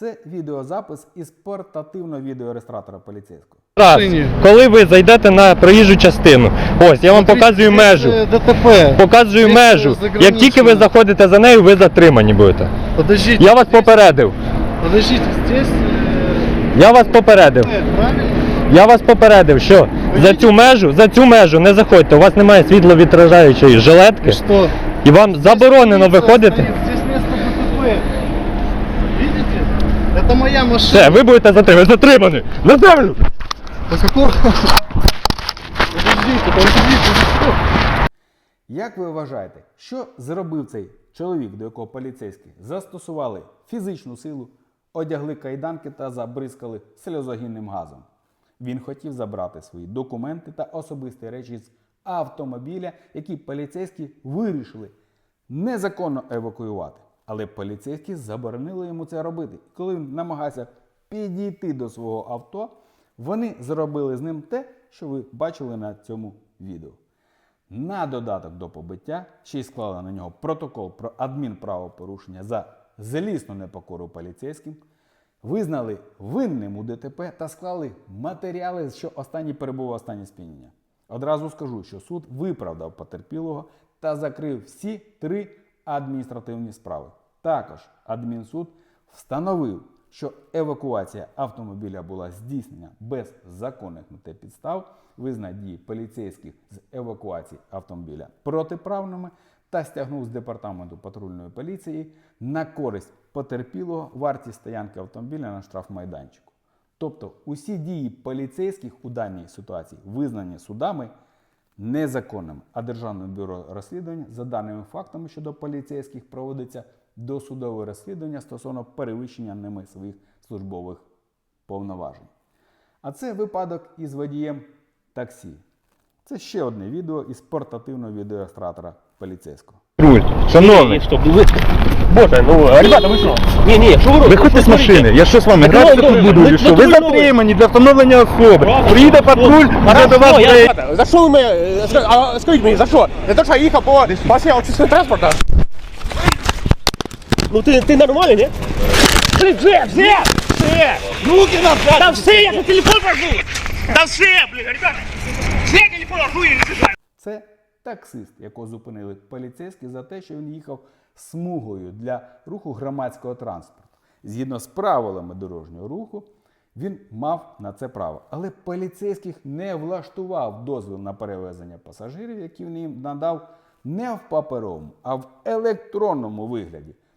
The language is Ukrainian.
Це відеозапис із портативного відеореєстратора поліцейського. Раз, коли ви зайдете на проїжджу частину, ось я вам показую межу. ДТП. Показую межу. Як тільки ви заходите за нею, ви затримані будете. Подождите. Я вас попередив. Подождите, здесь э, Я вас попередив. Я вас попередив, що за цю межу, за цю межу не заходьте. У вас немає світловідражаючої жилетки, і вам заборонено виходити. Здесь место ДТП. Это моя машина. Все, ви будете затримані. Затримані! На землю! По какому? Подождите, подождите. Як ви вважаєте, що зробив цей чоловік, до якого поліцейські застосували фізичну силу, одягли кайданки та забризкали сльозогінним газом? Він хотів забрати свої документи та особисті речі з автомобіля, які поліцейські вирішили незаконно евакуювати. Але поліцейські заборонили йому це робити. Коли він намагався підійти до свого авто, вони зробили з ним те, що ви бачили на цьому відео. На додаток до побиття ще й склали на нього протокол про адмінправопорушення за злісну непокору поліцейським, визнали винним у ДТП та склали матеріали, що останній перебував у стані сп'яніння. Одразу скажу, що суд виправдав потерпілого та закрив всі три адміністративні справи. Також адмінсуд встановив, що евакуація автомобіля була здійснена без законних на те підстав, визнав дії поліцейських з евакуації автомобіля протиправними та стягнув з департаменту патрульної поліції на користь потерпілого вартість стоянки автомобіля на штрафмайданчику. Тобто усі дії поліцейських у даній ситуації визнані судами незаконним, а Державне бюро розслідувань за даними фактами щодо поліцейських проводиться досудове розслідування стосовно перевищення ними своїх службових повноважень. А це випадок із водієм таксі. Це ще одне відео із портативного відеореєстратора поліцейського. Руль, шановний. Стоп, ви... Боже, ну, ребята, ви що? Ні, ні, що ви робите? Виходьте з машини, я що з вами ну, тут буду, ну, чи що? ну, Ви ну, затримані для встановлення особи. Приїде ну, патруль, ну, буде до вас. Хорошо, я За що ви мене, е, а, скажіть мені, за що? За те, що я їхав по полосі общественного транспорту? Ну ти, ти нормальний, ні? Блін, все, все, все! Руки назад! Та все, я на телефон вожу! Та все, блін, ребята! Це таксист, якого зупинили поліцейські за те, що він їхав смугою для руху громадського транспорту. Згідно з правилами дорожнього руху, він мав на це право. Але поліцейських не влаштував дозвіл на перевезення пасажирів, який він їм надав не в паперовому, а в електронному вигляді.